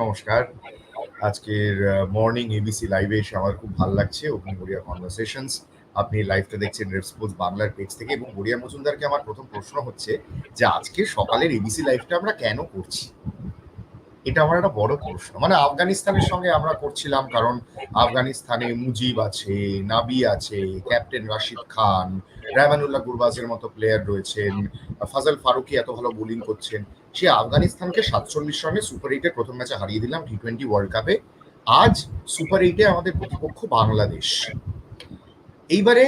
নমস্কার। আজকের morning ABC লাইভে এসে আমার খুব ভালো লাগছে ওপেন গড়িয়া কনভারসেশনস আপনি লাইভটা দেখছেন স্পোর্টস বাংলার পেজ থেকে এবং গড়িয়া মজুমদারকে আমার প্রথম প্রশ্ন হচ্ছে যে আজকে সকালের এবিসি লাইভটা আমরা কেন করছি? এটা আমার একটা বড় প্রশ্ন। মানে আফগানিস্তানের সঙ্গে আমরা করছিলাম কারণ আফগানিস্তানে মুজিব আছে নাবি আছে, ক্যাপ্টেন রাশিদ খান রায়মানুল্লাহ গুরবাজের মতো প্লেয়ার রয়েছেন, ফাজল ফারুকি এত ভালো বোলিং করছেন, সে আফগানিস্তানকে সাতচল্লিশ রানে সুপার এইটের প্রথম ম্যাচে হারিয়ে দিলাম টি টোয়েন্টি ওয়ার্ল্ড কাপে আজ সুপার এইটে আমাদের প্রতিপক্ষ বাংলাদেশ। এইবারে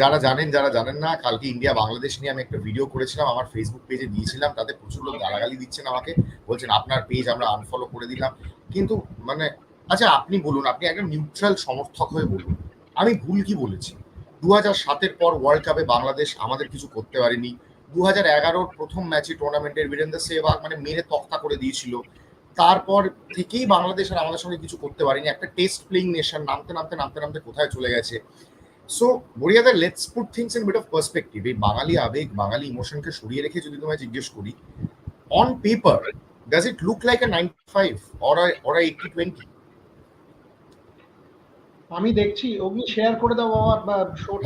যারা জানেন যারা জানেন না, কালকে ইন্ডিয়া বাংলাদেশ নিয়ে আমি একটা ভিডিও করেছিলাম, আমার ফেসবুক পেজে দিয়েছিলাম, তাতে প্রচুর লোক গালাগালি দিচ্ছেন আমাকে, বলছেন আপনার পেজ আমরা আনফলো করে দিলাম। কিন্তু মানে আচ্ছা আপনি বলুন, আপনি একজন নিউট্রাল সমর্থক হয়ে বলুন, আমি ভুল কি বলেছি? দু হাজার সাতের পর ওয়ার্ল্ড কাপে বাংলাদেশ আমাদের কিছু করতে পারেনি। দু হাজার এগারোর প্রথম ম্যাচে টুর্নামেন্টের বীরেন্দ্র সেহবাগ মানে মেরে তক্তা করে দিয়েছিল। তারপর থেকেই বাংলাদেশ আর আমাদের সঙ্গে কিছু করতে পারেনি। একটা টেস্ট প্লেইং নেশন নামতে নামতে নামতে নামতে কোথায় চলে গেছে? So বড়িয়াদার let's put things in bit of perspective এই বাঙালি আবেগ, বাঙালি ইমোশনকে সরিয়ে রেখে যদি তোমায় জিজ্ঞেস করি on paper does it look like a ninety five or or eighty twenty আমি দেখছি অগ্নি শেয়ার করে দাও বাবা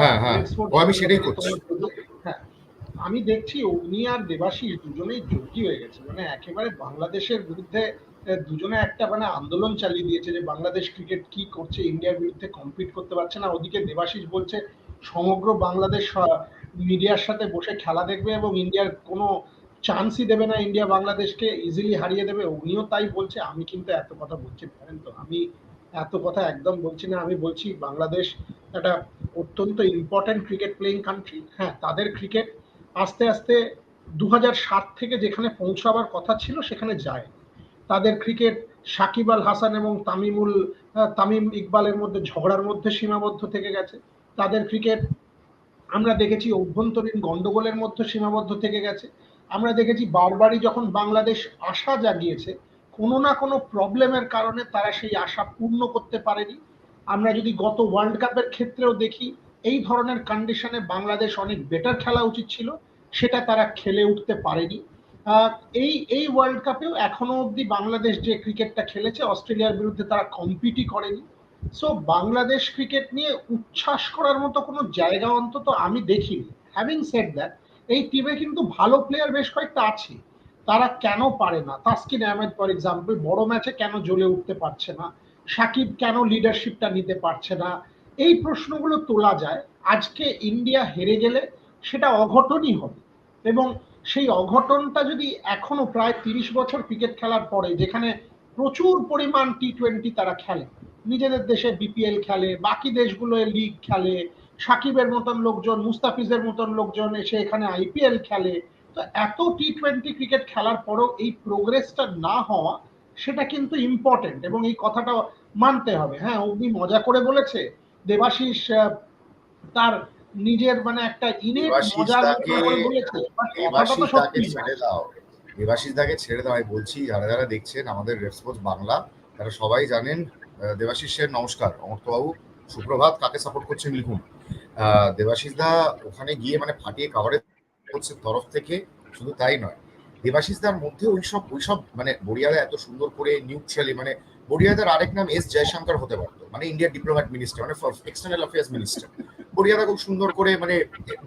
হ্যাঁ হ্যাঁ। ও আমি সেটাই করছি। হ্যাঁ। আমি দেখছি অগ্নি আর দেবাশিস দুজনেই যোগী হয়ে গেছে। মানে একেবারে বাংলাদেশের বিরুদ্ধে দুজনে একটা মানে আন্দোলন চালিয়ে দিয়েছে যে বাংলাদেশ ক্রিকেট কি করছে ইন্ডিয়ার বিরুদ্ধে কম্পিট করতে পারছে না। ওদিকে দেবাশিস বলছে সমগ্র বাংলাদেশ মিডিয়ার সাথে বসে খেলা দেখবে এবং ইন্ডিয়ার কোনো চান্সই দেবে না। ইন্ডিয়া বাংলাদেশকে ইজিলি হারিয়ে দেবে। উনিও তাই বলছে। আমি কিন্তু এত কথা বলছি। পারেন তো আমি এত কথা একদম বলছি না, আমি বলছি বাংলাদেশ একটা অত্যন্ত ইম্পর্টেন্ট ক্রিকেট প্লেইং কান্ট্রি হ্যাঁ তাদের ক্রিকেট আস্তে আস্তে দু থেকে যেখানে পৌঁছাবার কথা ছিল সেখানে যায়। তাদের ক্রিকেট সাকিব আল হাসান এবং তামিমুল তামিম ইকবালের মধ্যে ঝগড়ার মধ্যে সীমাবদ্ধ থেকে গেছে। তাদের ক্রিকেট আমরা দেখেছি অভ্যন্তরীণ গন্ডগোলের মধ্যে সীমাবদ্ধ থেকে গেছে। আমরা দেখেছি বারবারই যখন বাংলাদেশ আশা জাগিয়েছে কোনো না কোনো প্রবলেমের কারণে তারা সেই আশা পূর্ণ করতে পারেনি। আমরা যদি গত ওয়ার্ল্ড কাপের ক্ষেত্রেও দেখি, এই ধরনের কন্ডিশনে বাংলাদেশ অনেক বেটার খেলা উচিত ছিল, সেটা তারা খেলে উঠতে পারেনি। এই এই ওয়ার্ল্ড কাপেও এখনও অবধি বাংলাদেশ যে ক্রিকেটটা খেলেছে, অস্ট্রেলিয়ার বিরুদ্ধে তারা কম্পিটই করেনি। সো বাংলাদেশ ক্রিকেট নিয়ে উচ্ছ্বাস করার মতো কোনো জায়গা অন্তত আমি দেখিনি। হ্যাভিং সেড দ্যাট এই টিমে কিন্তু ভালো প্লেয়ার বেশ কয়েকটা আছে। তারা কেন পারে না? তাসকিন আহমেদ ফর এক্সাম্পল বড় ম্যাচে কেন জ্বলে উঠতে পারছে না? সাকিব কেন লিডারশিপটা নিতে পারছে না? এই প্রশ্নগুলো তোলা যায়। আজকে ইন্ডিয়া হেরে গেলে সেটা অঘটনই হবে। এবং সেই অঘটনটা যদি এখনও প্রায় তিরিশ বছর ক্রিকেট খেলার পরে, যেখানে প্রচুর পরিমাণ টি টোয়েন্টি তারা খেলে, নিজেদের দেশে বিপিএল খেলে, বাকি দেশগুলো লিগ খেলে, সাকিবের মতন লোকজন, মুস্তাফিজের মতন লোকজন এসে এখানে আইপিএল খেলে তো এত টি টোয়েন্টি ক্রিকেট খেলার পরেও এই প্রোগ্রেসটা না হওয়া সেটা কিন্তু ইম্পর্টেন্ট এবং এই কথাটা মানতে হবে। হ্যাঁ অগ্নি মজা করে বলেছে দেবাশিস তার নিজের মানে একটা ইনের মজার বলেছে। দেবাশিস দাকে ছেড়ে দাও। আমি বলছি যারা যারা দেখছেন আমাদের রেসপন্স বাংলা তারা সবাই জানেন দেবাশিসের নমস্কার। অমর্তবাবু সুপ্রভাত কাকে সাপোর্ট করছেন লিখুন? দেবাশিস দা ওখানে গিয়ে মানে ফাটিয়ে কাভারেজ করছে তরফ থেকে শুধু তাই নয়, দেবাশিসদার মধ্যে ওইসব ওইসব মানে বড়িয়াদা এত সুন্দর করে নিউট্রালি মানে বড়িয়াদার আরেক নাম এস জয়শঙ্কর হতে পারতো মানে ইন্ডিয়ার ডিপ্লোম্যাট মিনিস্টার মানে এক্সটার্নাল অ্যাফেয়ার্স মিনিস্টার বড়িয়াদা খুব সুন্দর করে মানে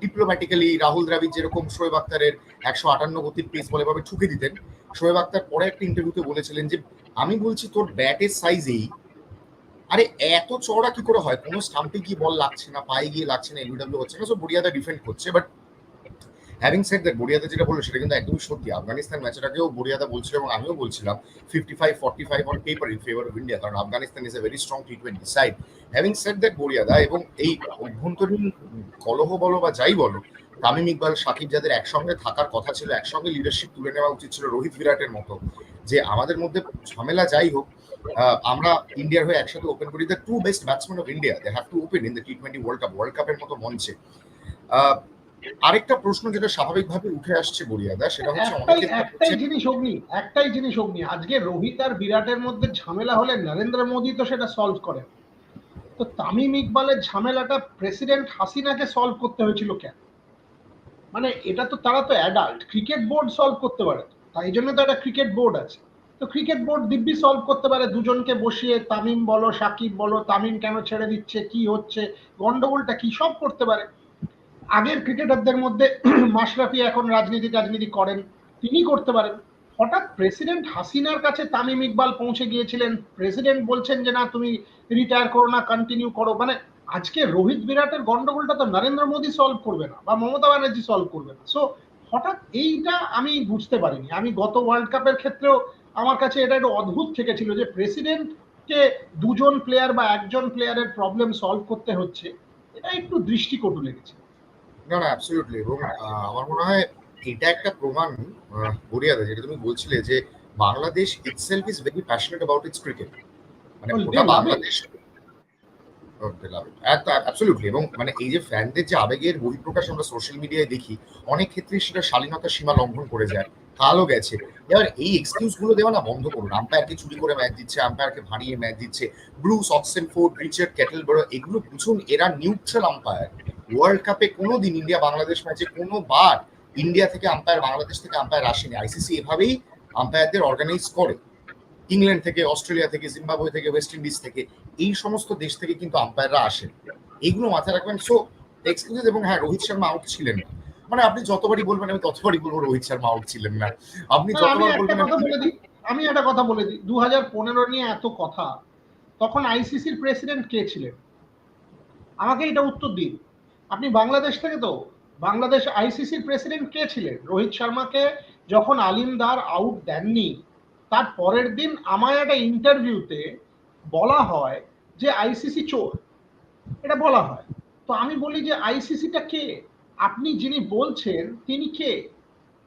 ডিপ্লোম্যাটিক্যালি রাহুল দ্রাবিড যেরকম শোয়েব আক্তারের একশো আটান্ন গতির পেস বলে ভাবে ঠুকে দিতেন, শোয়েব আক্তার পরে একটা ইন্টারভিউতে বলেছিলেন যে, আমি বলছি তোর ব্যাটের সাইজ এই, আরে এত চওড়া কি করে হয়? কোনো স্টাম্পে কি বল লাগছে না, পায়ে গিয়ে লাগছে না এলবিডব্লিউ হচ্ছে না। সো বড়িয়াদা ডিফেন্ড করছে but having said that Boriyada যেটা বলল সেটা কিন্তু একদমই সত্যি। আফগানিস্তান ম্যাচের আগেও বড়িয়াদা বলছিল এবং আমিও বলছিলাম fifty five forty five on paper in favour of India কারণ Afghanistan is a very strong T twenty side having said that Boriyada এবং এই অভ্যন্তরীণ কলহ বলো বা যাই বলো, তামিম ইকবাল, সাকিব যাদের একসঙ্গে থাকার কথা ছিল, একসঙ্গে লিডারশিপ তুলে নেওয়া উচিত ছিল রোহিত বিরাটের মতো। যে আমাদের মধ্যে ঝামেলা যাই হোক আমরা ইন্ডিয়ার হয়ে একসাথে ওপেন করি। The two best batsman of India they have to open in the T twenty world cup world কাপের মতো মঞ্চে। আরেকটা প্রশ্ন যেটা স্বাভাবিকভাবে উঠে আসছে বড়িয়াদা সেটা হচ্ছে একটাই জিনিস অগ্নি একটাই জিনিস অগ্নি। আজকে রোহিত আর বিরাটের মধ্যে ঝামেলা হলে নরেন্দ্র মোদী তো সেটা সলভ করে। তো তামিম ইকবালের ঝামেলাটা প্রেসিডেন্ট হাসিনাকে সলভ করতে হয়েছিল কেন? মানে এটা তো তারা তো অ্যাডাল্ট ক্রিকেট বোর্ড সলভ করতে পারে। তাই জন্য তো একটা ক্রিকেট বোর্ড আছে। তো ক্রিকেট বোর্ড দিব্যি সলভ করতে পারে দুজনকে বসিয়ে তামিম বলো সাকিব বলো তামিম কেন ছেড়ে দিচ্ছে কি হচ্ছে গন্ডগোলটা কি সব করতে পারে। আগের ক্রিকেটারদের মধ্যে মাশরাফি এখন রাজনীতি রাজনীতি করেন, তিনি করতে পারেন। হঠাৎ প্রেসিডেন্ট হাসিনার কাছে তামিম ইকবাল পৌঁছে গিয়েছিলেন। প্রেসিডেন্ট বলছেন যে, না, তুমি রিটায়ার করো না কন্টিনিউ করো। মানে আজকে রোহিত বিরাটের গন্ডগোলটা তো নরেন্দ্র মোদী সলভ করবে না, বা মমতা ব্যানার্জি সলভ করবে না। সো হঠাৎ এইটা আমি বুঝতে পারিনি। আমি গত ওয়ার্ল্ড কাপের ক্ষেত্রেও আমার কাছে এটা একটু অদ্ভুত থেকেছিল যে, প্রেসিডেন্টকে দুজন প্লেয়ার বা একজন প্লেয়ারের প্রবলেম সলভ করতে হচ্ছে। এটা একটু দৃষ্টিকটু লেগেছে। না না অ্যাবসলিউটলি এবং আমার মনে হয় এটা একটা প্রমাণ যেটা তুমি বলছিলে যে Bangladesh itself is very passionate about its cricket মানে Oh, ওটা বাংলাদেশ অ্যাবসলিউটলি এবং মানে এই যে ফ্যানদের যে আবেগের বহিঃপ্রকাশ আমরা সোশ্যাল মিডিয়ায় দেখি অনেক ক্ষেত্রে সেটা শালীনতার সীমা লঙ্ঘন করে যায়। কালও গেছে। এবার এই এক্সকিউজগুলো দেওয়া না বন্ধ করুন। আম্পায়ারকে চুরি করে ম্যাচ দিচ্ছে আম্পায়ারকে ভাড়িয়ে ম্যাচ দিচ্ছে। Bruce Oxenford Richard Kettleborough এগুলো বুঝুন এরা নিউট্রাল আম্পায়ার ওয়ার্ল্ড কাপে কোনোদিন ইন্ডিয়া বাংলাদেশ ম্যাচে কোনো বার ইন্ডিয়া থেকে আম্পায়ার বাংলাদেশ থেকে আম্পায়ার আসেনি। আইসিসি এভাবেই আম্পায়ারদের অর্গানাইজ করে। ইংল্যান্ড থেকে অস্ট্রেলিয়া থেকে জিম্বাবুয়ে থেকে ওয়েস্ট ইন্ডিজ থেকে এই সমস্ত দেশ থেকে কিন্তু আম্পায়াররা আসেন। এগুলো মাথায় রাখবেন। সো এক্সকিউজেস এবং হ্যাঁ রোহিত শর্মা আউট ছিলেন। না মানে আপনি যতবারই বলবেন আমি ততবারই বলব রোহিত শর্মা আউট ছিলেন না। আপনি আমি যতবার একটা বলবেন কথা বলে দিই। আমি একটা কথা বলে দিই। দু হাজার পনেরো নিয়ে এত কথা তখন আইসিসির প্রেসিডেন্ট কে ছিলেন? আমাকে এটা উত্তর দিন। আপনি বাংলাদেশ থেকে তো, বাংলাদেশ আইসিসির প্রেসিডেন্ট কে ছিলেন? রোহিত শর্মাকে যখন আলিমদার আউট দেননি, তার পরের দিন আমায় একটা ইন্টারভিউতে বলা হয় যে আইসিসি চোর। এটা বলা হয়। তো আমি বলি যে আইসিসিটা কে? আপনি যিনি বলছেন, তিনি কে?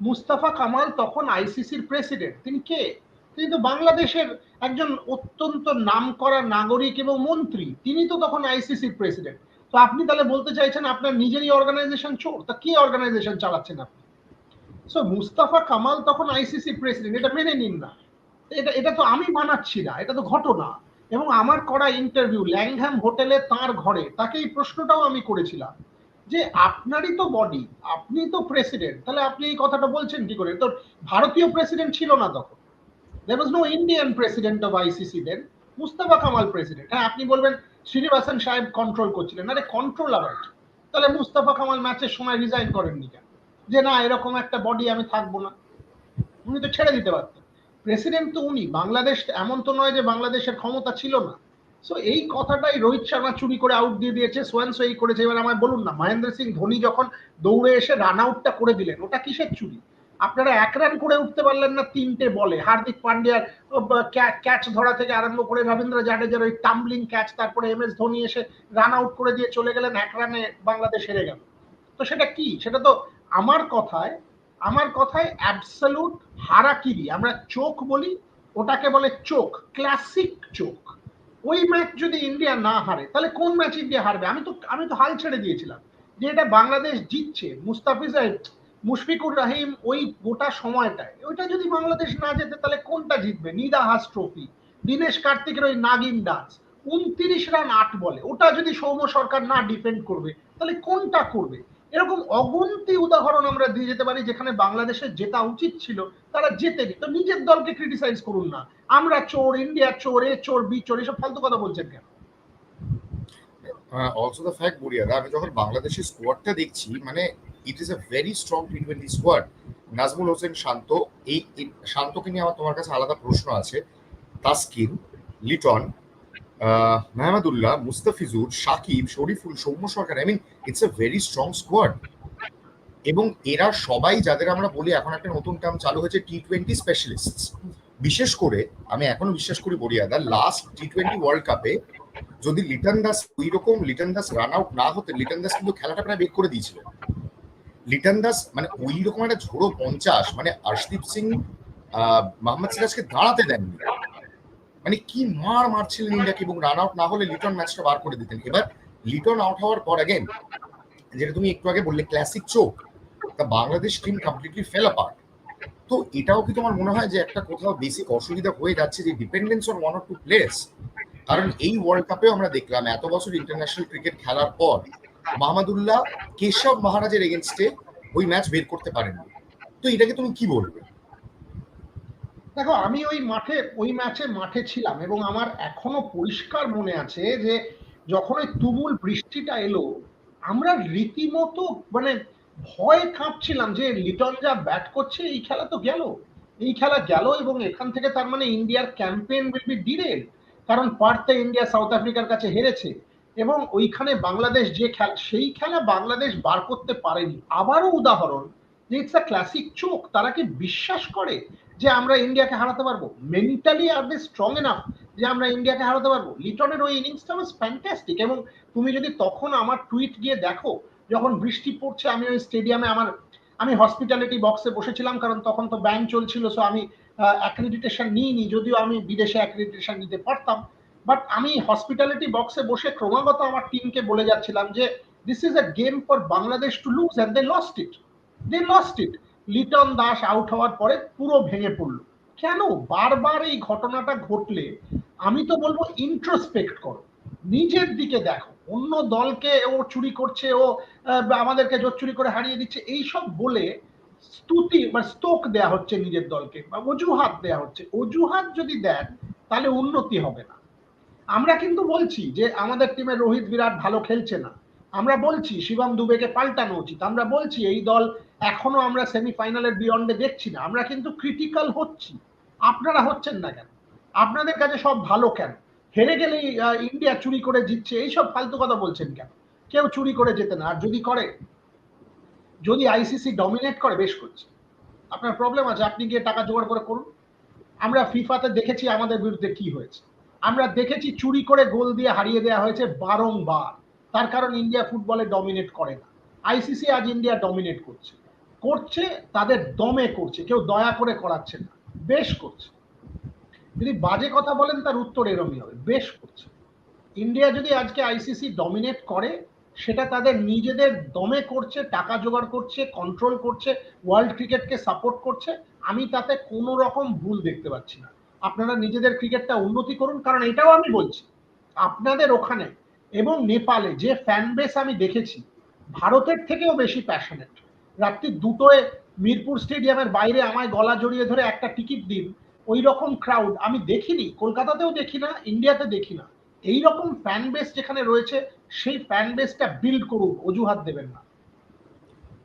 মুস্তাফা কামাল তখন আইসিসির প্রেসিডেন্ট তিনি কে? তিনি তো বাংলাদেশের একজন অত্যন্ত নামকরা নাগরিক এবং মন্ত্রী, তিনি তো তখন আইসিসির প্রেসিডেন্ট তো আপনি তাহলে বলতে চাইছেন আপনার নিজেরই অর্গানাইজেশন চোর? তা কি অর্গানাইজেশন চালাচ্ছেন আপনি? সো মুস্তাফা কামাল তখন আইসিসি প্রেসিডেন্ট এটা মেনে নিন না। এটা এটা তো আমি বানাচ্ছি না, এটা তো ঘটনা। এবং আমার করা ইন্টারভিউ ল্যাংহ্যাম হোটেলে তার ঘরে, তাকে এই প্রশ্নটাও আমি করেছিলাম। যে আপনারই তো বডি আপনি তো প্রেসিডেন্ট তাহলে আপনি এই কথাটা বলছেন কি করে? তো ভারতীয় প্রেসিডেন্ট ছিল না তখন। There was no Indian president of ICC then Mustafa Kamal president হ্যাঁ আপনি বলবেন শ্রীনিবাসন সাহেব কন্ট্রোল করছিলেন। আরে কন্ট্রোল আবার তাহলে মুস্তাফা কামাল ম্যাচের সময় রিজাইন করেননি কেন? যে না, এরকম একটা বডি আমি থাকব না। উনি তো ছেড়ে দিতে পারতেন। প্রেসিডেন্ট তো উনি, বাংলাদেশ এমন তো নয় যে বাংলাদেশের ক্ষমতা ছিল না। সো এই কথাটাই রোহিত শর্মা চুরি করে আউট দিয়ে দিয়েছে সোয়ানসো এই করেছে। এবার আমায় বলুন না, মহেন্দ্র সিং ধোনি যখন দৌড়ে এসে রান আউটটা করে দিলেন, ওটা কিসের চুরি? আপনারা এক রান করে উঠতে পারলেন না তিনটে বলে। হার্দিক পান্ডিয়ার ক্যাচ ধরা থেকে আরম্ভ করে রবীন্দ্র জাডেজার ওই টাম্বলিং ক্যাচ তারপরে এম এস ধোনি এসে রান আউট করে দিয়ে চলে গেলেন, এক রানে বাংলাদেশ হেরে গেল। তো সেটা কি? সেটা তো আমার কথায় আমার কথায় অ্যাবসলুট হারাকিরি। আমরা চোখ বলি, ওটাকে বলে চোখ ক্লাসিক চোখ। ওই ম্যাচ যদি ইন্ডিয়া না হারে, তাহলে কোন ম্যাচ ইন্ডিয়া হারবে? আমি তো আমি তো হাল ছেড়ে দিয়েছিলাম যে এটা বাংলাদেশ জিতছে। মুস্তাফিজাই মুশফিকুর রাহিম ওই গোটা সময়টায়, ওইটা যদি বাংলাদেশ না যেতে তাহলে কোনটা জিতবে? নিদা হাস ট্রফি দীনেশ কার্তিকের ওই নাগিন ডান্স উনত্রিশ রান আট বলে, ওটা যদি সৌম্য সরকার না ডিফেন্ড করবে, তাহলে কোনটা করবে? এরকম অগন্তি উদাহরণ আমরা দিয়ে যেতে পারি যেখানে বাংলাদেশের জেতা উচিত ছিল, তারা জেতেনি। তো নিজের দলকে ক্রিটিসাইজ করুন না। আমরা চোর, ইন্ডিয়া চোর, এ চোর, বি চোর, এসব ফালতু কথা বলছেন কেন? অলসো দ্য ফ্যাক্ট বুড়িয়াদা, আমি যখন বাংলাদেশের স্কোয়াডটা দেখছি মানে it is a very strong T twenty squad Najmul Hossain Shanto, এই শান্তকে নিয়ে আমার তোমার কাছে আলাদা প্রশ্ন আছে। Taskin, Liton Mahmudullah, Mustafizur, Shakib, Shariful, Soumya Sarkar I mean it's a very strong squad এবং এরা সবাই যাদের আমরা বলি এখন একটা নতুন টার্ম চালু হয়েছে টি টোয়েন্টি স্পেশালিস্ট বিশেষ করে, আমি এখনও বিশ্বাস করি Boriyada last T twenty world কাপে যদি লিটন দাস ওই রকম লিটন দাস রান আউট না হতে, লিটন দাস কিন্তু খেলাটা প্রায় বের করে দিয়েছিল। লিটন দাস মানে ওই রকম একটা ঝোড়ো পঞ্চাশ মানে আর্শদীপ সিং মোহাম্মদ সিরাজকে দাঁড়াতে দেননি। মানে কি মার মারছিলেন ইন্ডিয়াকে এবং রান আউট না হলে লিটন ম্যাচটা বার করে দিতেন। এবার লিটন আউট হওয়ার পর অ্যাগেন যেটা তুমি একটু আগে বললে ক্লাসিক চোখ তা Bangladesh team completely fell apart তো এটাও কি তোমার মনে হয় যে একটা কোথাও বেসিক অসুবিধা হয়ে যাচ্ছে যে dependence on one or two players কারণ এই ওয়ার্ল্ড কাপেও আমরা দেখলাম, এত বছর ইন্টারন্যাশনাল ক্রিকেট খেলার পর মাহমুদুল্লাহ কেশব মহারাজের এগেনস্টে ওই ম্যাচ বের করতে পারেননি। তো এটাকে তুমি কি বলবে? দেখো, আমি ওই মাঠে, ওই ম্যাচে মাঠে ছিলাম এবং আমার এখনও পরিষ্কার মনে আছে যে যখন ওই তুমুল বৃষ্টিটা এলো, আমরা রীতিমতো মানে ভয় কাঁপছিলাম যে লিটন যা ব্যাট করছে, এই খেলা তো গেল। এই খেলা গেল এবং এখান থেকে তার মানে ইন্ডিয়ার ক্যাম্পেইন উইল বি ডিরেল কারণ পার্থে ইন্ডিয়া সাউথ আফ্রিকার কাছে হেরেছে। এবং ওইখানে বাংলাদেশ যে খেলা, সেই খেলা বাংলাদেশ বার করতে পারেনি। আবারও উদাহরণ, যে ইটস আ ক্লাসিক চোখ তারা কি বিশ্বাস করে যে আমরা ইন্ডিয়াকে হারাতে পারব? Mentally are they strong enough যে আমরা ইন্ডিয়াকে হারাতে পারব? লিটনের ওই ইনিংসটা ওয়াজ ফ্যান্টাস্টিক এবং তুমি যদি তখন আমার টুইট গিয়ে দেখো, যখন বৃষ্টি পড়ছে, আমি ওই স্টেডিয়ামে আমার, আমি হসপিটালিটি বক্সে বসেছিলাম, কারণ তখন তো ব্যান চলছিল সো আমি অ্যাক্রেডিটেশন নিইনি, যদিও আমি বিদেশে অ্যাক্রেডিটেশন নিতে পারতাম। বাট আমি হসপিটালিটি বক্সে বসে ক্রমাগত আমার টিমকে বলে যাচ্ছিলাম যে this is a game for Bangladesh to lose and they lost it they lost it Liton Das out হওয়ার পরে পুরো ভেঙে পড়ল। কেন? বারবার এই ঘটনাটা ঘটলে আমি তো বলব ইন্ট্রোস্পেক্ট করো। নিজের দিকে দেখো। অন্য দলকে ও চুরি করছে, ও আমাদেরকে জোর চুরি করে হারিয়ে দিচ্ছে, এইসব বলে স্তুতি বা স্তোক দেয়া হচ্ছে নিজের দলকে, বা অজুহাত দেয়া হচ্ছে। অজুহাত যদি দেন, তাহলে উন্নতি হবে না। আমরা কিন্তু বলছি যে আমাদের টিমে রোহিত বিরাট ভালো খেলছে না। আমরা বলছি শিবম দুবেকে পাল্টানো উচিত। আমরা বলছি এই দল এখনও আমরা সেমিফাইনালের বিয়ন্ডে দেখছি না। আমরা কিন্তু ক্রিটিক্যাল হচ্ছি। আপনারা হচ্ছেন না কেন? আপনাদের কাছে সব ভালো কেন? হেরে গেলেই ইন্ডিয়া চুরি করে জিতছে, এইসব ফালতু কথা বলছেন কেন? কেউ চুরি করে যেতে না। আর যদি করে, যদি আইসিসি ডমিনেট করে, বেশ করছে। আপনার প্রবলেম আছে, আপনি গিয়ে টাকা জোগাড় করে করুন। আমরা ফিফাতে দেখেছি আমাদের বিরুদ্ধে কি হয়েছে। আমরা দেখেছি চুরি করে গোল দিয়ে হারিয়ে দেওয়া হয়েছে বারংবার। তার কারণ ইন্ডিয়া ফুটবলে ডমিনেট করে না। আইসিসি আজ ইন্ডিয়া ডমিনেট করছে। করছে, তাদের দমে করছে। কেউ দয়া করে করাচ্ছে না। বেশ করছে। যদি বাজে কথা বলেন, তার উত্তর এরমই হবে। বেশ করছে। ইন্ডিয়া যদি আজকে আইসিসি ডমিনেট করে, সেটা তাদের নিজেদের দমে করছে, টাকা জোগাড় করছে কন্ট্রোল করছে ওয়ার্ল্ড ক্রিকেটকে সাপোর্ট করছে, আমি তাতে কোনো রকম ভুল দেখতে পাচ্ছি না। আপনারা নিজেদের ক্রিকেটটা উন্নতি করুন, কারণ এটাও আমি বলছি, আপনাদের ওখানে এবং নেপালে যে ফ্যান বেস আমি দেখেছি, ভারতের থেকেও বেশি প্যাশনেট রাত্রি দুটোয় মিরপুর স্টেডিয়ামের বাইরে আমায় গলা জড়িয়ে ধরে একটা টিকিট দিন ওই রকম ক্রাউড আমি দেখিনি, কলকাতাতেও দেখি না, ইন্ডিয়াতে দেখি না। এই রকম ফ্যান বেস যেখানে রয়েছে, সেই ফ্যান বেসটা বিল্ড করুন অজুহাত দেবেন না।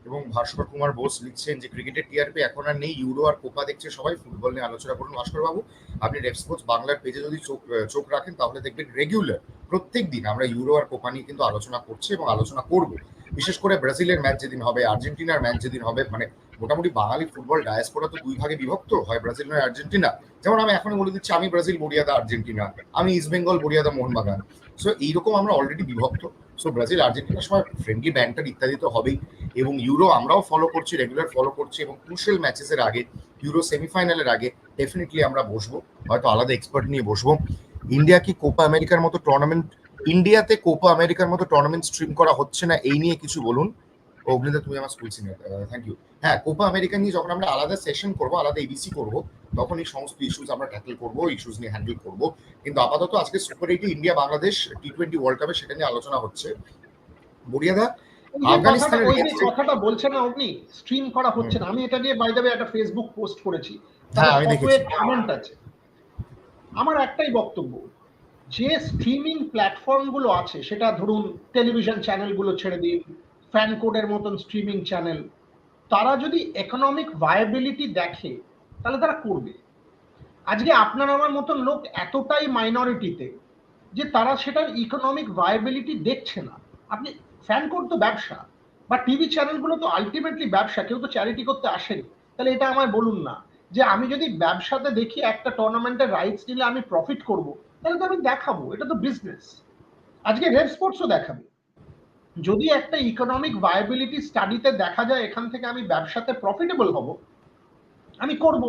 এবং ভাস্কর কুমার বোস লিখছেন যে, ক্রিকেটের টিআরপি এখন আর নেই, ইউরো আর কোপা দেখছে সবাই, ফুটবল নিয়ে আলোচনা করুন ভাস্কর বাবু আপনি রেফ স্পোর্টস বাংলার পেজে যদি চোখ চোখ রাখেন, তাহলে দেখবেন রেগুলার প্রত্যেক দিন আমরা ইউরো আর কোপা নিয়ে কিন্তু আলোচনা করছি এবং আলোচনা করব। বিশেষ করে ব্রাজিলের ম্যাচ যেদিন হবে, আর্জেন্টিনার ম্যাচ যেদিন হবে মানে মোটামুটি বাঙালি ফুটবল ডায়াসপোরা তো দুই ভাগে বিভক্ত, হয় ব্রাজিল নয়, আর্জেন্টিনা। যেমন আমি এখনও বলে দিচ্ছি, আমি ব্রাজিল বরিয়াদা আর্জেন্টিনা। আমি East Bengal Boriyada Mohun Bagan. So এইরকম আমরা অলরেডি বিভক্ত। সো ব্রাজিল আর্জেন্টিনার সময় ফ্রেন্ডলি ব্যান্টার ইত্যাদি তো হবেই। এবং ইউরো আমরাও ফলো করছি রেগুলার ফলো করছি এবং ক্রুশিয়াল ম্যাচেসের আগে ইউরো সেমিফাইনালের আগে ডেফিনেটলি আমরা বসবো। হয়তো আলাদা এক্সপার্ট নিয়ে বসবো। ইন্ডিয়া কি কোপা আমেরিকার মতো টুর্নামেন্ট ইন্ডিয়াতে কোপা আমেরিকার মতো টুর্নামেন্ট স্ট্রিম করা হচ্ছে না, এই নিয়ে কিছু বলুন। অগ্নিদা তুমি আমার স্কুল সিনিয়র থ্যাংক ইউ হ্যাঁ কোপা আমেরিকা নিয়ে যখন আমরা আলাদা সেশন করব আলাদা এবিসি করব তখন এই সমস্ত ইস্যুস আমরা ট্যাকেল করব ইস্যুস নিয়ে হ্যান্ডেল করব। কিন্তু আপাতত আজকে সুপার এইটে India Bangladesh T twenty world কাপে সেটা নিয়ে আলোচনা হচ্ছে। বরিয়াদা আফগানিস্তানের কথাটা বলছে না অগ্নি স্ট্রিম করা হচ্ছে না। আমি এটা নিয়ে বাই দ্য একটা ফেসবুক পোস্ট করেছি। হ্যাঁ আমি দেখেছি। কমেন্ট আছে। আমার একটাই বক্তব্য যে স্ট্রিমিং প্ল্যাটফর্মগুলো আছে সেটা ধরুন টেলিভিশন চ্যানেলগুলো ছেড়ে দিন ফ্যান কোডের মতন স্ট্রিমিং চ্যানেল তারা যদি ইকোনমিক ভায়াবিলিটি দেখে, তাহলে তারা করবে। আজকে আপনার আমার মতন লোক এতটাই মাইনরিটিতে যে তারা সেটার ইকোনমিক ভায়াবিলিটি দেখছে না। আপনি ফ্যান কোড তো ব্যবসা, বা টিভি চ্যানেলগুলো তো আলটিমেটলি ব্যবসা, কেউ তো চ্যারিটি করতে আসেনি। তাহলে এটা আমায় বলুন না, যে আমি যদি ব্যবসাতে দেখি একটা টুর্নামেন্টের রাইটস নিলে আমি প্রফিট করব, তাহলে তো আমি দেখাবো, এটা তো বিজনেস আজকে রেড স্পোর্টসও দেখাবে। যদি একটা ইকোনমিক ভায়াবিলিটি স্টাডিতে দেখা যায় এখান থেকে আমি ব্যবসাতে প্রফিটেবল হব, আমি করব।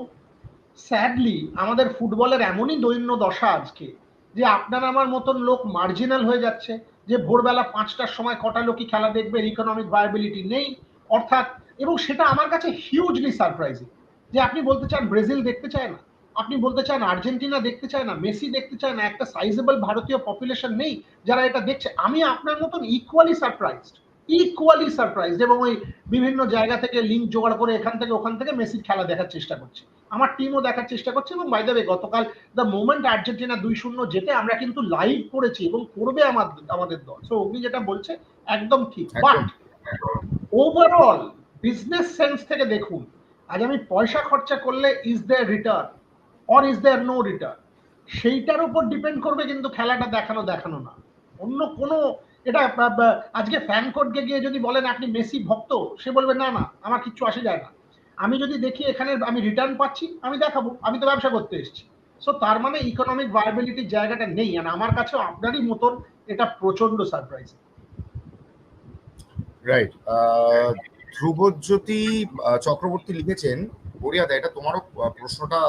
স্যাডলি আমাদের ফুটবলের এমনই দৈন্য দশা আজকে, যে আপনার আমার মতন লোক মার্জিনাল হয়ে যাচ্ছে, যে ভোরবেলা পাঁচটার সময় কটা লোকই খেলা দেখবে ইকোনমিক ভায়াবিলিটি নেই, অর্থাৎ, এবং সেটা আমার কাছে হিউজলি সারপ্রাইজিং যে আপনি বলতে চান ব্রাজিল দেখতে চায় না। আপনি বলতে চান আর্জেন্টিনা দেখতে চায় না মেসি দেখতে চায় না একটা সাইজেবল ভারতীয় পপুলেশন নেই যারা এটা দেখছে। আমি আপনার মতন ইকুয়ালি সারপ্রাইজড ইকুয়ালি সারপ্রাইজ এবং ওই বিভিন্ন জায়গা থেকে লিঙ্ক জোগাড় করে এখান থেকে ওখান থেকে মেসির খেলা দেখার চেষ্টা করছে। আমার টিমও দেখার চেষ্টা করছে এবং বাই দ্য গতকাল দ্য মোমেন্ট আর্জেন্টিনা দুই শূন্য যেতে আমরা কিন্তু লাইভ করেছি এবং করবে আমাদের আমাদের দল। সো অগ্নি যেটা বলছে একদম ঠিক। বাট ওভারঅল বিজনেস সেন্স থেকে দেখুন আজ আমি পয়সা খরচা করলে is there return or is there no return সেইটার উপর ডিপেন্ড করবে কিন্তু খেলাটা দেখানো দেখানো না। অন্য কোনো, এটা, আজকে ফ্যান কোর্টকে গিয়ে যদি বলেন আপনি মেসি ভক্ত, সে বলবে, না না, আমার কিচ্ছু আসে যায় না। আমি যদি দেখি এখানে আমি রিটার্ন পাচ্ছি, আমি দেখাবো, আমি তো ব্যবসা করতে এসেছি। সো তার মানে ইকোনমিক ভায়াবিলিটির জায়গাটা নেই আর আমার কাছে আপনারই মতন এটা প্রচণ্ড সারপ্রাইজ রাইট ধ্রুবজ্যোতি চক্রবর্তী লিখেছেন বরিয়াদা এটা তোমারও প্রশ্নটা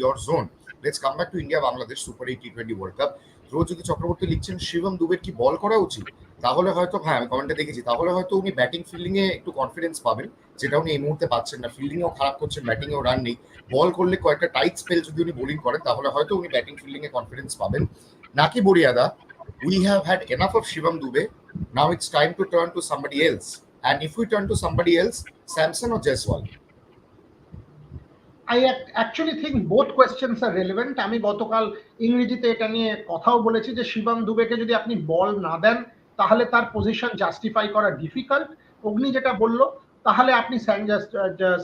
your zone let's come back to India Bangladesh super eight T twenty world cup Dhrubajyoti Chakraborty লিখছেন শিবম দুবের কি বল করা উচিত? তাহলে হয়তো হ্যাঁ আমি কমেন্টে দেখেছি তাহলে হয়তো উনি ব্যাটিং ফিল্ডিং এ একটু কনফিডেন্স পাবেন যেটা উনি এই মুহূর্তে পাচ্ছেন না। ফিল্ডিং এও খারাপ করছেন ব্যাটিং এও রান নেই। বল করলে কয়েকটা টাইট স্পেল যদি উনি বোলিং করেন তাহলে হয়তো উনি ব্যাটিং ফিল্ডিং এ কনফিডেন্স পাবেন। নাকি বরিয়াদা we have had enough of Shivam Dube now it's time to turn to somebody else. And if we turn to somebody else, Samson or Jaiswal? I actually think both questions are relevant আমি গতকাল ইংরেজিতে এটা নিয়ে কথাও বলেছি যে শিবম দুবেকে যদি আপনি বল না দেন, তাহলে তার পজিশন জাস্টিফাই করা ডিফিকাল্ট অগ্নি যেটা বলল, তাহলে আপনি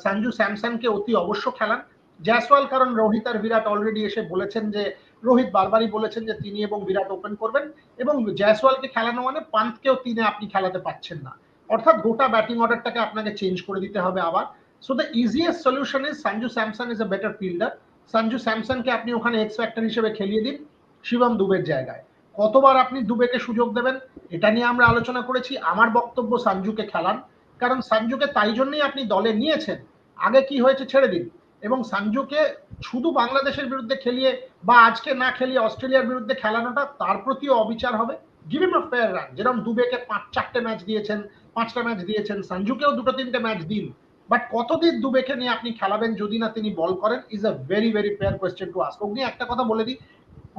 সঞ্জু স্যামসনকে অতি অবশ্য খেলান। জয়সওয়াল কারণ রোহিত আর বিরাট অলরেডি এসে বলেছেন যে, রোহিত বারবারই বলেছেন যে তিনি এবং বিরাট ওপেন করবেন। এবং জয়সওয়ালকে খেলানো মানে পান্তকেও তিনি আপনি খেলাতে পাচ্ছেন না। অর্থাৎ গোটা ব্যাটিং অর্ডারটাকে আপনাকে চেঞ্জ করে দিতে হবে আবার। So the easiest solution is Sanju Samson is a better fielder Sanju স্যামসনকে আপনি ওখানে এক্স ফ্যাক্টর হিসেবে খেলিয়ে দিন, শিবম দুবের জায়গায়। কতবার আপনি দুবেকে সুযোগ দেবেন, এটা নিয়ে আমরা আলোচনা করেছি। আমার বক্তব্য সঞ্জুকে খেলান, কারণ সঞ্জুকে তাই জন্যই আপনি দলে নিয়েছেন। আগে কি হয়েছে ছেড়ে দিন। এবং সঞ্জুকে শুধু বাংলাদেশের বিরুদ্ধে খেলিয়ে বা আজকে না খেলিয়ে অস্ট্রেলিয়ার বিরুদ্ধে খেলানোটা তার প্রতিও অবিচার হবে। গিভ ইম আ ফেয়ার রান যেরকম দুবেকে পাঁচ চারটে ম্যাচ দিয়েছেন, পাঁচটা ম্যাচ দিয়েছেন, সঞ্জুকেও দুটো তিনটে ম্যাচ দিন। বাট কতদিন দুবেকে নিয়ে আপনি খেলাবেন যদি না তিনি বল করেন is a very very fair question to ask Agni, একটা কথা বলে দিই।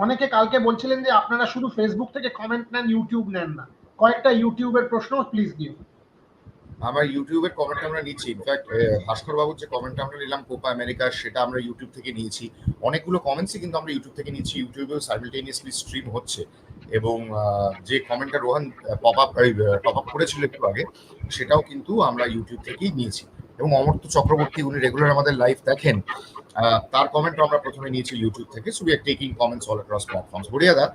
অনেকে কালকে বলছিলেন যে আপনারা শুধু ফেসবুক থেকে কমেন্ট নেন ইউটিউব নেন না। কয়েকটা ইউটিউবের প্রশ্ন প্লিজ দিও আমার ইউটিউবের কমেন্ট আমরা নিচ্ছি। ইনফ্যাক্ট ভাস্কর বাবুর যে কমেন্ট আমরা নিলাম কোপা আমেরিকা সেটা আমরা ইউটিউব থেকে নিয়েছি। অনেকগুলো কমেন্টসই কিন্তু আমরা ইউটিউব থেকে নিয়েছি ইউটিউবেও সাইমিলটেনিয়াসলি স্ট্রিম হচ্ছে। এবং যে কমেন্টটা Rohan pop up top up করেছিল একটু আগে, সেটাও কিন্তু আমরা ইউটিউব থেকেই নিয়েছি। এবং অমর্ত্য চক্রবর্তী, উনি রেগুলার আমাদের লাইভ দেখেন। তার কমেন্ট আমরা প্রথমে নিয়েছি ইউটিউব থেকে। So we are taking comments all across platforms বড়িয়াদা,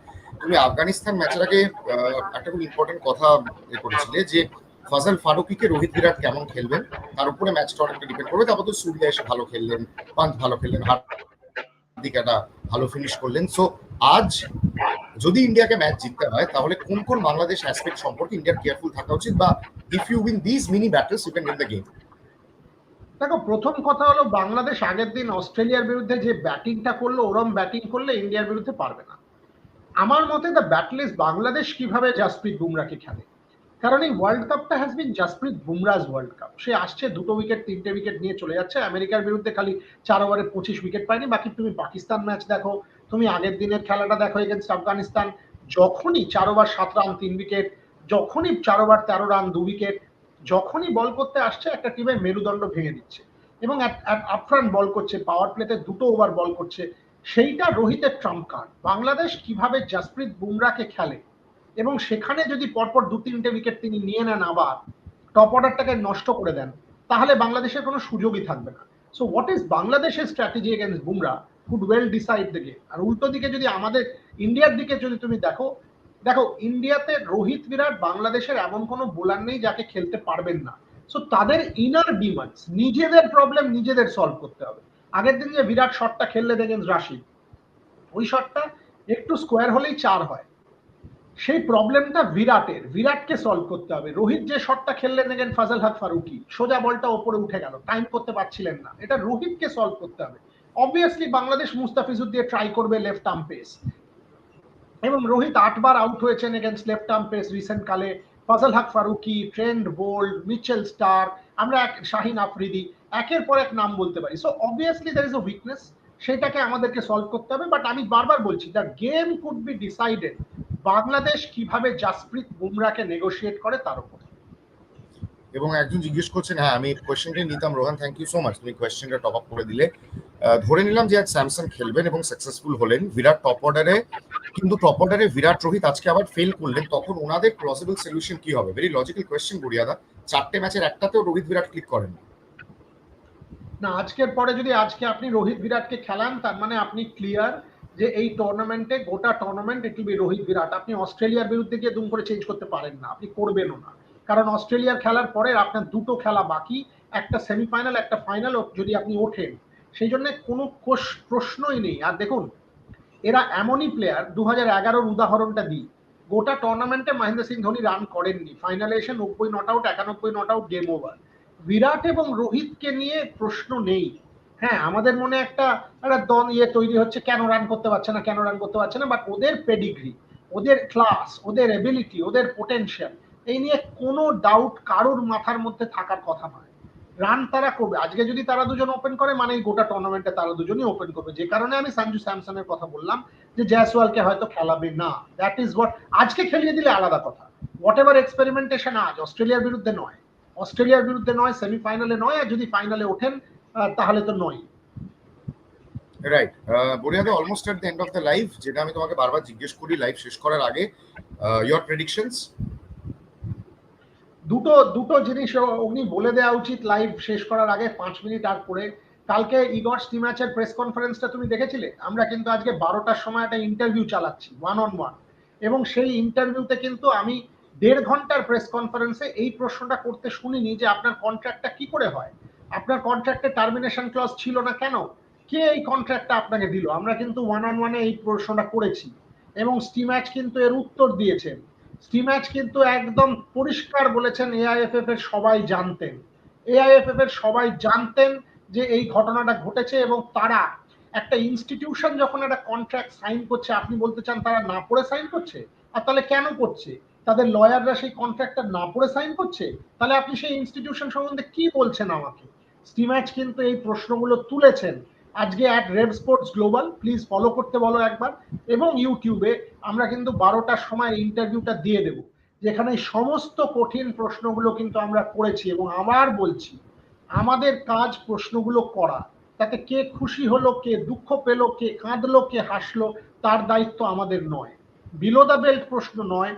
তুমি আফগানিস্তান ম্যাচের আগে একটা খুব ইম্পর্টেন্ট কথা করেছিলে যে, ফজল ফারুকিকে রোহিত বিরাট কেমন খেলবেন? তার উপরে ম্যাচটা অনেকটা ডিপেন্ড করবে। তারপর তো সূর্য এসে ভালো খেললেন পান্ত ভালো খেললেন, হার্দিক একটা ভালো ফিনিশ করলেন। সো আজ যদি ইন্ডিয়াকে ম্যাচ জিততে হয়, তাহলে কোন কোন বাংলাদেশ অ্যাসপেক্ট সম্পর্কে ইন্ডিয়ার কেয়ারফুল থাকা উচিত বা if you win this mini battles you can win the game দেখো, প্রথম কথা হলো বাংলাদেশ আগের দিন অস্ট্রেলিয়ার বিরুদ্ধে যে ব্যাটিংটা করল, ওরম ব্যাটিং করলে ইন্ডিয়ার বিরুদ্ধে পারবে না। আমার মতে দ্য ব্যাটল বাংলাদেশ কীভাবে জাসপ্রীত বুমরাকে খেলে? কারণ এই ওয়ার্ল্ড কাপটা has been Jasprit Bumrah world cup সে আসছে, দুটো উইকেট তিনটে উইকেট নিয়ে চলে যাচ্ছে। আমেরিকার বিরুদ্ধে খালি চার ওভারে পঁচিশ উইকেট পায়নি। বাকি তুমি পাকিস্তান ম্যাচ দেখো, তুমি আগের দিনের খেলাটা দেখো এগেনস্ট আফগানিস্তান। যখনই চার ওভার সাত রান তিন উইকেট যখনই চার ওভার তেরো রান দু উইকেট যখনই বল করতে আসছে, একটা টিমের মেরুদণ্ড ভেঙে দিচ্ছে। এবং আপফ্রন্ট বল করছে পাওয়ার প্লেতে দুটো ওভার বল করছে। সেইটা রোহিতের ট্রাম্প কার্ড বাংলাদেশ কীভাবে জাসপ্রীত বুমরাকে খেলে? এবং সেখানে যদি পরপর দু তিনটে উইকেট তিনি নিয়ে নেন আবার টপ অর্ডারটাকে নষ্ট করে দেন, তাহলে বাংলাদেশের কোনো সুযোগই থাকবে না। সো হোয়াট ইজ বাংলাদেশের strategy against Bumrah could well decide the game আর উল্টো দিকে যদি আমাদের ইন্ডিয়ার দিকে যদি তুমি দেখো দেখো, ইন্ডিয়াতে রোহিত বিরাট বাংলাদেশের এমন কোনো বোলার নেই যাকে খেলতে পারবেন না। সো তাদের ইনার ডিমান্ডস নিজেদের প্রবলেম নিজেদের সলভ করতে হবে। আগের দিন যে বিরাট শটটা খেললে দেখেন রাশিদ ওই শটটা একটু স্কোয়ার হলেই চার হয়। সেই প্রবলেমটা বিরাটের, বিরাটকে সলভ করতে হবে। রোহিত যে শটটা খেললেন দেখেন ফাজল হাত ফারুকি, সোজা বলটা ওপরে উঠে গেল টাইম করতে পারছিলেন না। এটা রোহিতকে সলভ করতে হবে। অবভিয়াসলি বাংলাদেশ মুস্তাফিজুর দিয়ে ট্রাই করবে লেফট আর্ম পেস এবং রোহিত আটবার আউট হয়েছেন against left arm pace recent কালে। Fazal Haq Farooqi Trent Boult Mitchell Starc আমরা এক শাহিন আফ্রিদি একের পর এক নাম বলতে পারি। So obviously there is a weakness সেটাকে আমাদেরকে সলভ করতে হবে বাট আমি বারবার বলছি the game could be decided Bangladesh কীভাবে জাসপ্রীত বুমরাকে নেগোশিয়েট করে তার উপর। এবং একজন জিজ্ঞেস করছেন হ্যাঁ আমি কোয়েশ্চেনটা নিতাম, Rohan thank you so much তুমি কোয়েশ্চেনটা টপ আপ করে দিলে। ধরে নিলাম যে আজ স্যামসাং খেলবেন এবং সাকসেসফুল হলেন। বিরাট টপ অর্ডারে কিন্তু টপ অর্ডারে বিরাট রোহিত আজকে আবার ফেল করলেন। তখন ওনাদের প্লসিবল সলিউশন কি হবে? ভেরি লজিক্যাল কোয়েশ্চেন গুড়িয়াদা। চারটে ম্যাচের একটাতেও রোহিত বিরাট ক্লিক করেন না। আজকের পরে যদি আজকে আপনি রোহিত বিরাটকে খেলান, তার মানে আপনি ক্লিয়ার যে এই টুর্নামেন্টে গোটা tournament it be Rohit Virat. আপনি অস্ট্রেলিয়ার বিরুদ্ধে গিয়ে দুম করে চেঞ্জ করতে পারেন না। আপনি করবেনও না। কারণ অস্ট্রেলিয়ার খেলার পরে আপনার দুটো খেলা বাকি, একটা সেমিফাইনাল একটা ফাইনাল যদি আপনি ওঠেন। সেই জন্য কোনো কোশ- প্রশ্নই নেই। আর দেখুন, এরা এমনই প্লেয়ার দু হাজার এগারোর উদাহরণটা দিই। গোটা টুর্নামেন্টে মহেন্দ্র সিং ধোনি রান করেননি। ফাইনালে এসে নব্বই নট আউট একানব্বই not out game over Virat এবং রোহিতকে নিয়ে প্রশ্ন নেই। হ্যাঁ আমাদের মনে একটা একটা দন ইয়ে তৈরি হচ্ছে, কেন রান করতে পারছে না, কেন রান করতে পারছে না বাট ওদের পেডিগ্রি ওদের ক্লাস ওদের এবিলিটি ওদের পোটেনশিয়াল এই নিয়ে কোনো ডাউট কারোর মাথার মধ্যে থাকার কথা নয়। রান তারা করবে। আজকে যদি তারা দুজন ওপেন করে মানে গোটা টুর্নামেন্টে তারা দুজনই ওপেন করবে। যে কারণে আমি সঞ্জু স্যামসনের কথা বললাম যে জয়সওয়ালকে হয়তো খেলাবে না। দ্যাট ইজ হোয়াট আজকে খেলিয়ে দিলে আলাদা কথা। হোয়াট এভার এক্সপেরিমেন্টেশন আজ অস্ট্রেলিয়ার বিরুদ্ধে নয়। অস্ট্রেলিয়ার বিরুদ্ধে নয় সেমিফাইনালে নয়, আর যদি ফাইনালে ওঠেন তাহলে তো নয় right বড়িয়াদা almost at the end of the live যেটা আমি তোমাকে বারবার জিজ্ঞেস করি লাইভ শেষ করার আগে ইয়োর প্রেডিকশনস দুটো দুটো জিনিস অগ্নি বলে দেওয়া উচিত লাইভ শেষ করার আগে পাঁচ মিনিট আর করে। কালকে ইগর ম্যাচের প্রেস কনফারেন্সটা তুমি দেখেছিলে? আমরা কিন্তু আজকে বারোটার সময় একটা ইন্টারভিউ চালাচ্ছি ওয়ান অন ওয়ান এবং সেই ইন্টারভিউতে কিন্তু আমি দেড় ঘণ্টার প্রেস কনফারেন্সে এই প্রশ্নটা করতে শুনিনি যে আপনার কন্ট্রাক্টটা কি করে হয়? আপনার কন্ট্রাক্টে টার্মিনেশন ক্লজ ছিল না কেন? কে এই কন্ট্রাক্টটা আপনাকে দিল? আমরা কিন্তু ওয়ান অন ওয়ানে এই প্রশ্নটা করেছি। এবং স্টিম্যাচ কিন্তু এর উত্তর দিয়েছেন স্টিম্যাচ কিন্তু একদম পরিষ্কার বলেছেন এআইএফএফ এর সবাই জানতেন। এআইএফএফ এর সবাই জানতেন যে এই ঘটনাটা ঘটেছে এবং তারা একটা ইনস্টিটিউশন যখন একটা কন্ট্রাক্ট সাইন করছে, আপনি বলতে চান তারা না পড়ে সাইন করছে? আর তাহলে কেন করছে? তাদের লয়াররা সেই কন্ট্রাক্টটা না পড়ে সাইন করছে? তাহলে আপনি সেই ইনস্টিটিউশন সম্বন্ধে কি বলছেন আমাকে? স্টিম্যাচ কিন্তু এই প্রশ্নগুলো তুলেছেন। আজকে at Red Sports Global please follow করতে বলো একবার। এবং ইউটিউবে আমরা কিন্তু বারোটার সময় ইন্টারভিউটা দিয়ে দেব। যেখানে সমস্ত কঠিন প্রশ্নগুলো কিন্তু আমরা করেছি এবং আবার বলছি, আমাদের কাজ প্রশ্নগুলো করা, তাতে কে খুশি হলো, কে দুঃখ পেল, কে কাঁদলো, কে হাসলো, তার দায়িত্ব আমাদের নয়। বিলো দ্য বেল্ট প্রশ্ন নয়,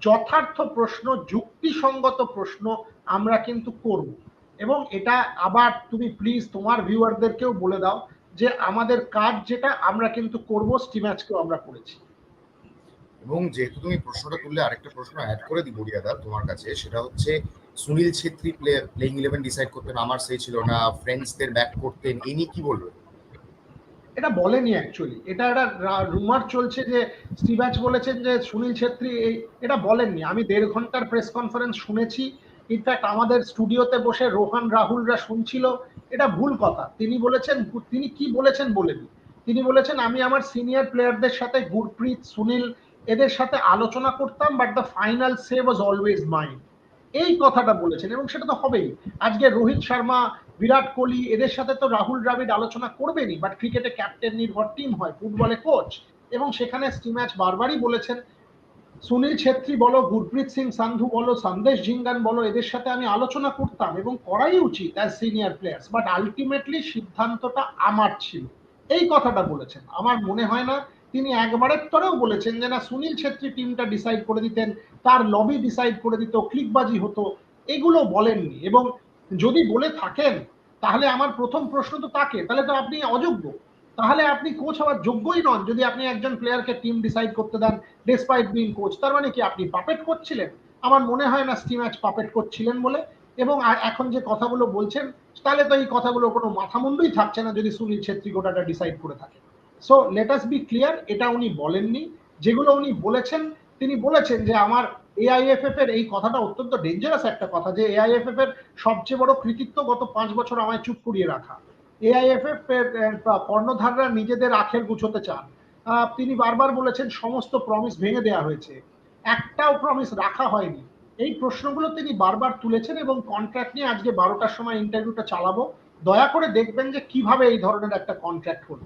যথার্থ প্রশ্ন, যুক্তিসঙ্গত প্রশ্ন আমরা কিন্তু করব। এবং এটা আবার তুমি প্লিজ তোমার ভিউয়ারদেরকেও বলে দাও যে আমাদের কাজ যেটা আমরা কিন্তু করব স্টিম্যাচকেও আমরা করেছি। এবং যেহেতু তুমি প্রশ্নটা তুললে আরেকটা প্রশ্ন অ্যাড করে দিই বড়িয়াদা তোমার কাছে। সেটা হচ্ছে Sunil Chhetri play playing eleven decide করতেন আমার সেই ছিল না ফ্রেন্ডসদের ব্যাক করতেন এই নিয়ে কি বলবে? এটা বলেনি অ্যাকচুয়ালি এটা একটা রুমার চলছে যে স্টিম্যাচ বলেছেন যে সুনীল ছেত্রী এই এটা বলেননি। আমি দেড় ঘণ্টার প্রেস কনফারেন্স শুনেছি। ইনফ্যাক্ট আমাদের স্টুডিওতে বসে রোহান রাহুলরা শুনছিল। এটা ভুল কথা। তিনি বলেছেন, তিনি কি বলেছেন বলেনি। তিনি বলেছেন, আমি আমার সিনিয়র প্লেয়ারদের সাথে গুরপ্রীত, সুনীল, এদের সাথে আলোচনা করতাম but the final say was always mind এই কথাটা বলেছেন, এবং সেটা তো হবেই। আজকে রোহিত শর্মা, বিরাট কোহলি, এদের সাথে তো রাহুল দ্রাবিড আলোচনা করবেনই বাট ক্রিকেটে ক্যাপ্টেন নির্ভর টিম হয় ফুটবলে কোচ এবং সেখানে স্টিম্যাচ বারবারই বলেছেন সুনীল ছেত্রী বলো, গুরপ্রীত সিং সান্ধু বলো, সন্দেশ জিঙ্গান বলো, এদের সাথে আমি আলোচনা করতাম এবং করাই উচিত as senior players but ultimately সিদ্ধান্তটা আমার ছিল। এই কথাটা বলেছেন। আমার মনে হয় না তিনি একবারের তরেও বলেছেন যে, না, সুনীল ছেত্রী টিমটা ডিসাইড করে দিতেন, তার লবি ডিসাইড করে দিত ক্লিকবাজি হতো। এগুলো বলেননি এবং যদি বলে থাকেন, তাহলে আমার প্রথম প্রশ্ন তো তাকে, তাহলে তো আপনি অযোগ্য। তাহলে আপনি কোচ হওয়ার যোগ্যই নন। যদি আপনি একজন প্লেয়ারকে টিম ডিসাইড করতে দেন ডেসপাইট বিং কোচ তার মানে কি আপনি পাপেট করছিলেন? আমার মনে হয় না স্টিম পাপেট করছিলেন বলে। এবং এখন যে কথাগুলো বলছেন, তাহলে তো এই কথাগুলো কোনো মাথামুন্ডই থাকছে না যদি সুনীল ছেত্রী গোটাটা ডিসাইড করে থাকে। So let us be clear এটা উনি বলেননি। যেগুলো উনি বলেছেন, তিনি বলেছেন যে আমার এআইএফএফ এর এই কথাটা অত্যন্ত ডেঞ্জারাস একটা কথা যে এআইএফএফ এর সবচেয়ে বড় কৃতিত্ব গত পাঁচ বছর আমায় চুপ করিয়ে রাখা। এআইএফএফ কর্ণধাররা নিজেদের আখের গুছোতে চান। তিনি বারবার বলেছেন, সমস্ত প্রমিস ভেঙে দেওয়া হয়েছে। একটাও প্রমিস রাখা হয়নি। এই প্রশ্নগুলো তিনি বারবার তুলেছেন এবং কন্ট্রাক্ট নিয়ে আজকে বারোটার সময় ইন্টারভিউটা চালাবো। দয়া করে দেখবেন যে কীভাবে এই ধরনের একটা কন্ট্রাক্ট হলো।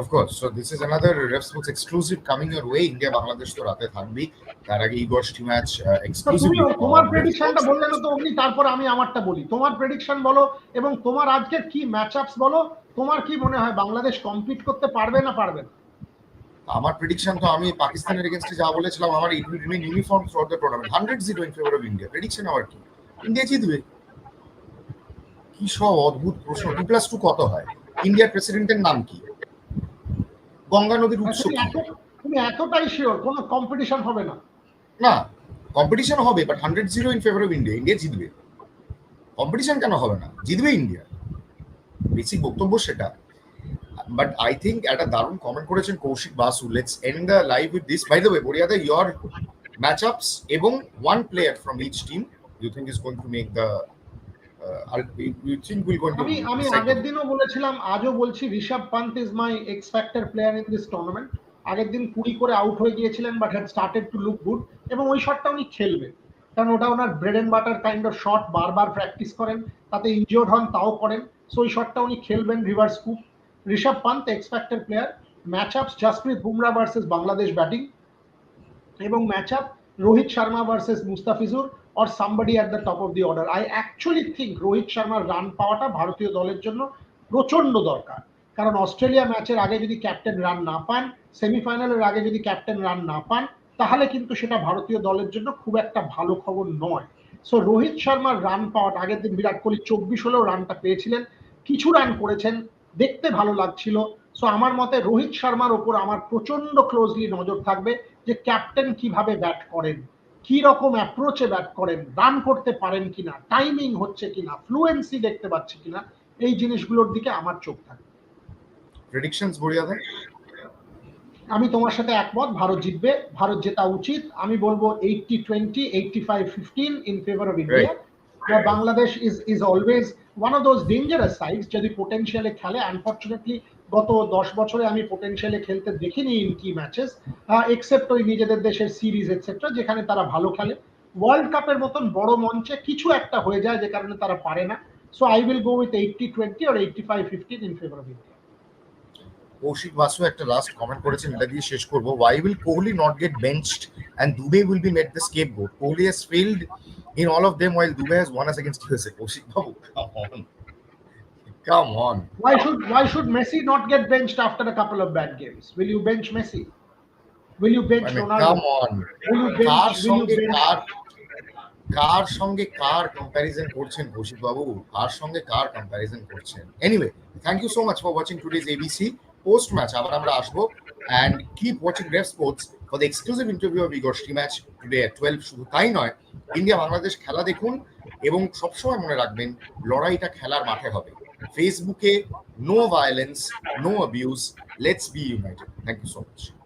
Of course. So this is another Ref Sports exclusive coming your way. India Bangladesh তো রাতে থাকবেই। তার আগে ইগর ম্যাচ এক্সক্লুসিভলি তোমার প্রেডিকশনটা বললে না তো অমনি তারপর আমি আমারটা বলি। তোমার প্রেডিকশন বলো এবং তোমার আজকের কি ম্যাচ আপস বলো তোমার কি মনে হয় বাংলাদেশ কম্পিট করতে পারবে না পারবে না? আমার প্রেডিকশন তো আমি পাকিস্তানের এগেনস্টে যা বলেছিলাম আমার it will remain uniform through the tournament hundred zero in favour of India prediction আমার কি? ইন্ডিয়া জিতবে। কি সব অদ্ভুত প্রশ্ন। টু প্লাস টু কত হয়? ইন্ডিয়ার প্রেসিডেন্টের নাম কি? গঙ্গা নদীর উৎস তুমি এতটাই শিওর কোনো কম্পিটিশন হবে না। না কম্পিটিশন হবে but hundred zero in favour of India India জিতবে। কম্পিটিশন কেন হবে না? জিতবে ইন্ডিয়া বেসিক বক্তব্য সেটা। বাট আই থিঙ্ক একটা দারুণ কমেন্ট করেছেন Kaushik Basu. Let's end the live with this by the way বরিয়াদা your match ups এবং one player from each team you think is going to make the আমি আমি আগের দিনও বলেছিলাম আজও বলছি Rishabh Pant is my x factor player in this tournament আগের দিন কুড়ি করে আউট হয়ে গিয়েছিলেন but had started to look good এবং ওই শটটা উনি খেলবেন। কারণ ওটা ওনার bread and butter kind of shot বারবার প্র্যাকটিস করেন তাতে ইনজিওর্ড হন তাও করেন। সো ওই শটটা উনি খেলবেন reverse scoop Rishabh Pant x factor player match ups Jasprit Bumrah versus Bangladesh batting এবং match up Rohit Sharma versus Mustafizur or somebody at the top of the order I actually think Rohit শর্মার run পাওয়াটা ভারতীয় দলের জন্য প্রচণ্ড দরকার। কারণ Australia ম্যাচের আগে যদি ক্যাপ্টেন রান না পান সেমিফাইনালের আগে যদি ক্যাপ্টেন রান না পান, তাহলে কিন্তু সেটা ভারতীয় দলের জন্য খুব একটা ভালো খবর নয়। সো রোহিত শর্মার রান পাওয়াটা, আগের দিন বিরাট কোহলি চব্বিশ হলেও রানটা পেয়েছিলেন। কিছু রান করেছেন, দেখতে ভালো লাগছিল। সো আমার মতে রোহিত শর্মার ওপর আমার প্রচণ্ড ক্লোজলি নজর থাকবে যে ক্যাপ্টেন কীভাবে ব্যাট করেন। কি রকম অ্যাপ্রোচে ব্যাট করেন রান করতে পারেন কিনা টাইমিং হচ্ছে কিনা ফ্লুয়েন্সি দেখতে পাচ্ছি কিনা এই জিনিসগুলোর দিকে আমার চোখ থাকে। প্রেডিকশনস বরিয়াদা আমি তোমার সাথে একমত ভারত জিতবে ভারত জেতা উচিত। আমি বলব eighty twenty eighty five fifteen in favour of India Bangladesh is is always one of those dangerous sides যদি পোটেনশিয়ালে খেলে আনফর্চুনেটলি গত দশ বছরে আমি পোটেনশিয়ালে খেলতে দেখিনি ইন কি ম্যাচেস এক্সেপ্ট ওই নিজেদের দেশের সিরিজ এটসেট্রা যেখানে তারা ভালো খেলে। ওয়ার্ল্ড কাপের মতন বড় মঞ্চে কিছু একটা হয়ে যায়, যে কারণে তারা পারে না। So I will go with eighty twenty R eighty five fifteen in favour of India Kaushik Basu, একটা লাস্ট কমেন্ট করেছেন, এটা দিয়ে শেষ করব। Why will Kohli not get benched and Dube will be made the scapegoat Kohli has failed in all of them while Dube has won us against USA Kaushik Babu come on Why should why should Messi not get benched after a couple of bad games? Will you bench Messi? Will you bench মানে Ronaldo? Come on Will you bench? Will সঙ্গে কার কার সঙ্গে কার comparison করছেন কৌশিক বাবু কার সঙ্গে কার comparison করছেন anyway thank you so much for watching today's ABC post match আবার আমরা আসব and keep watching Ref Sports for the exclusive interview of Igor match today twelve শুধু তাই নয় ইন্ডিয়া বাংলাদেশ খেলা দেখুন এবং সবসময় মনে রাখবেন লড়াইটা খেলার মাঠে হবে ফেসবুকে no violence no abuse let's be united thank you so much